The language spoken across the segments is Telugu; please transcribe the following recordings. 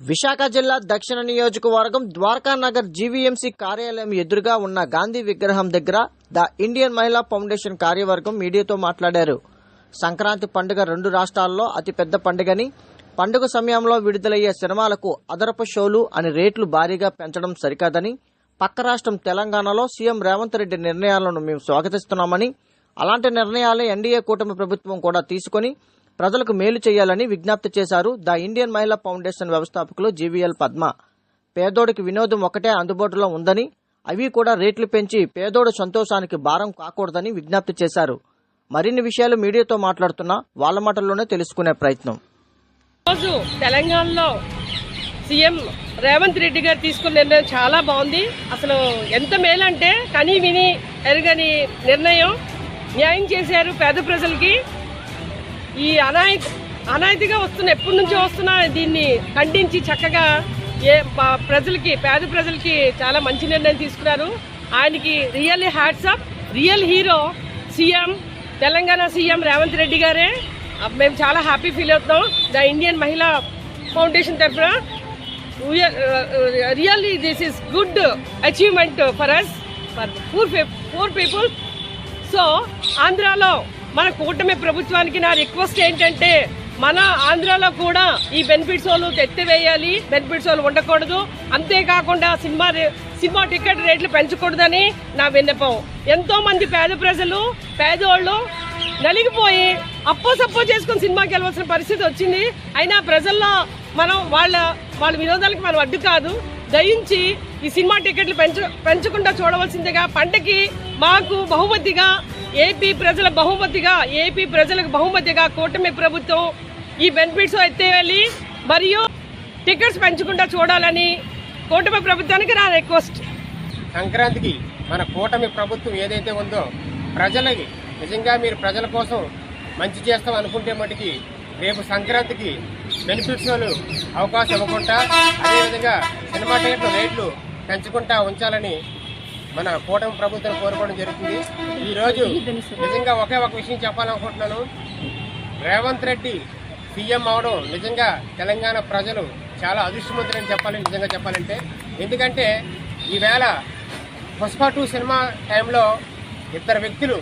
విశాఖ జిల్లా దక్షిణ నియోజకవర్గం ద్వారకా నగర్ జీవీఎంసీ కార్యాలయం ఎదురుగా ఉన్న గాంధీ విగ్రహం దగ్గర ద ఇండియన్ మహిళా ఫౌండేషన్ కార్యవర్గం మీడియాతో మాట్లాడారు. సంక్రాంతి పండుగ రెండు రాష్ట్రాల్లో అతిపెద్ద పండుగని పండుగ సమయంలో విడుదలయ్యే సినిమాలకు అదరపు షోలు అని రేట్లు భారీగా పెంచడం సరికాదని పక్క రాష్ట్రం తెలంగాణలో సీఎం రేవంత్ రెడ్డి నిర్ణయాలను మేము స్వాగతిస్తున్నామని అలాంటి నిర్ణయాలే ఎన్డీఏ కూటమి ప్రభుత్వం కూడా తీసుకొని ప్రజలకు మేలు చేయాలని విజ్ఞప్తి చేశారు ద ఇండియన్ మహిళా ఫౌండేషన్ వ్యవస్థాపకులు జీవీఎల్ పద్మ. పేదోడికి వినోదం ఒకటే అందుబాటులో ఉందని అవి కూడా రేట్లు పెంచి పేదోడు సంతోషానికి భారం కాకూడదని విజ్ఞప్తి చేశారు. మరిన్ని విషయాలు మీడియాతో మాట్లాడుతున్న వాళ్ళ మాటల్లోనే తెలుసుకునే ప్రయత్నం. రోజు తెలంగాణలో సీఎం రేవంత్ రెడ్డి గారు తీసుకున్న నిర్ణయం చాలా బాగుంది. అసలు ఎంత మేలంటే కని విని ఎరగని నిర్ణయం. న్యాయం చేశారు పేద ప్రజలకి. ఈ అనాయి అనాయితీగా వస్తున్న ఎప్పటి నుంచో వస్తున్న దీన్ని ఖండించి చక్కగా ఏ ప్రజలకి పేద ప్రజలకి చాలా మంచి నిర్ణయం తీసుకున్నారు. ఆయనకి really hats off real hero CM Telangana CM Revanth Reddy గారే. మేము చాలా హ్యాపీ ఫీల్ అవుతున్నాం. ద ఇండియన్ మహిళా ఫౌండేషన్ తరఫున really this is good achievement for us for poor poor people so ఆంధ్రాలో మన కూటమి ప్రభుత్వానికి నా రిక్వెస్ట్ ఏంటంటే మన ఆంధ్రాలో కూడా ఈ బెనిఫిట్స్ వాళ్ళు ఎత్తివేయాలి బెనిఫిట్స్ వాళ్ళు ఉండకూడదు. అంతేకాకుండా సినిమా రే- సినిమా టికెట్ రేట్లు పెంచకూడదని నా విన్నపం. ఎంతో మంది పేద ప్రజలు పేదోళ్ళు నలిగిపోయి అప్పో సప్పో చేసుకుని సినిమాకి వెళ్ళవలసిన పరిస్థితి వచ్చింది. అయినా ప్రజల్లో మనం వాళ్ళ వాళ్ళ వినోదాలకు మనం అడ్డు కాదు. దయించి ఈ సినిమా టికెట్లు పెంచు పెంచకుండా చూడవలసిందిగా పంటకి మాకు బహుమతిగా ఏపీ ప్రజల బహుమతిగా ఏపీ ప్రజలకు బహుమతిగా కూటమి ప్రభుత్వం ఈ బెనిఫిట్స్ ఎత్తేయాలి మరియు టికెట్స్ పెంచకుండా చూడాలని కూటమి ప్రభుత్వానికి నా రిక్వెస్ట్. సంక్రాంతికి మన కూటమి ప్రభుత్వం ఏదైతే ఉందో ప్రజలకి నిజంగా మీరు ప్రజల కోసం మంచి చేస్తాం అనుకుంటే మటుకి రేపు సంక్రాంతికి బెనిఫిట్స్ వాళ్ళు అవకాశం ఇవ్వకుండా అదేవిధంగా సినిమా టికెట్ల రేట్లు పెంచుకుంటా ఉంచాలని మన కూటమి ప్రభుత్వం కోరుకోవడం జరుగుతుంది. ఈరోజు నిజంగా ఒకే ఒక విషయం చెప్పాలనుకుంటున్నాను. రేవంత్ రెడ్డి సీఎం అవడం నిజంగా తెలంగాణ ప్రజలు చాలా అదృష్టవంతులని చెప్పాలి నిజంగా చెప్పాలంటే. ఎందుకంటే ఈవేళ పుష్ప టూ సినిమా టైంలో ఇద్దరు వ్యక్తులు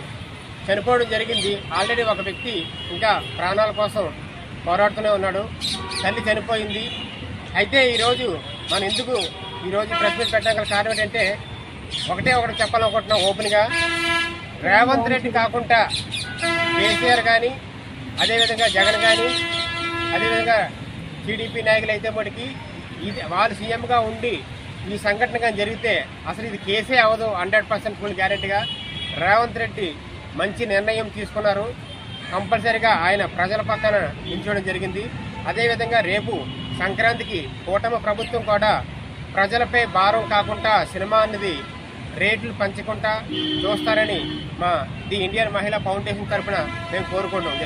చనిపోవడం జరిగింది. ఆల్రెడీ ఒక వ్యక్తి ఇంకా ప్రాణాల కోసం పోరాడుతూనే ఉన్నాడు. తల్లి చనిపోయింది. అయితే ఈరోజు మనం ఎందుకు ఈరోజు ప్రెస్ మీట్ పెట్టగల కారణం ఏంటంటే ఒకటే ఒకటి చెప్పాలనుకుంటున్నాం ఓపెన్గా. రేవంత్ రెడ్డి కాకుండా కేసీఆర్ కానీ అదేవిధంగా జగన్ కానీ అదేవిధంగా టీడీపీ నాయకులు అయితే మటుకి ఇది వాళ్ళు సీఎంగా ఉండి ఈ సంఘటన కానీ జరిగితే అసలు ఇది కేసే అవ్వదు హండ్రెడ్ పర్సెంట్ ఫుల్ గ్యారెంటీగా. రేవంత్ రెడ్డి మంచి నిర్ణయం తీసుకున్నారు. కంపల్సరీగా ఆయన ప్రజల పక్కన నిల్చోవడం జరిగింది. అదేవిధంగా రేపు సంక్రాంతికి కూటమి ప్రభుత్వం కూడా ప్రజలపై భారం కాకుండా సినిమా అనేది రేట్లు పంచకుండా చూస్తారని మా ది ఇండియన్ మహిళా ఫౌండేషన్ తరఫున మేము కోరుకుంటాం